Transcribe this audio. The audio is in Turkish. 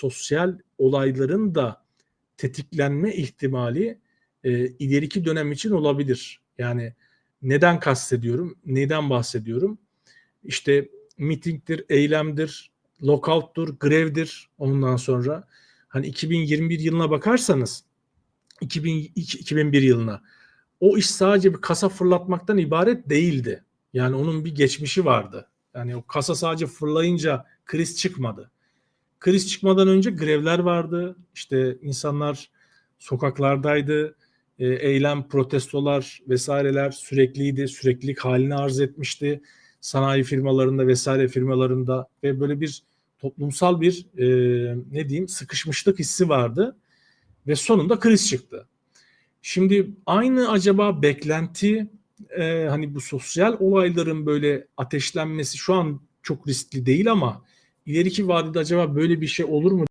sosyal olayların da tetiklenme ihtimali e, ileriki dönem için olabilir. Yani neden kastediyorum? Neden bahsediyorum? İşte mitingdir, eylemdir, lockout'tur, grevdir ondan sonra. Hani 2021 yılına bakarsanız 2002, 2001 yılına o iş sadece bir kasa fırlatmaktan ibaret değildi. Yani onun bir geçmişi vardı. Yani o kasa sadece fırlayınca kriz çıkmadı. Kriz çıkmadan önce grevler vardı. İşte insanlar sokaklardaydı. E, eylem, protestolar vesaireler sürekliydi. Süreklilik halini arz etmişti. Sanayi firmalarında vesaire firmalarında ve böyle bir toplumsal bir e, ne diyeyim sıkışmışlık hissi vardı ve sonunda kriz çıktı. Şimdi aynı acaba beklenti e, hani bu sosyal olayların böyle ateşlenmesi şu an çok riskli değil ama ileriki vadede acaba böyle bir şey olur mu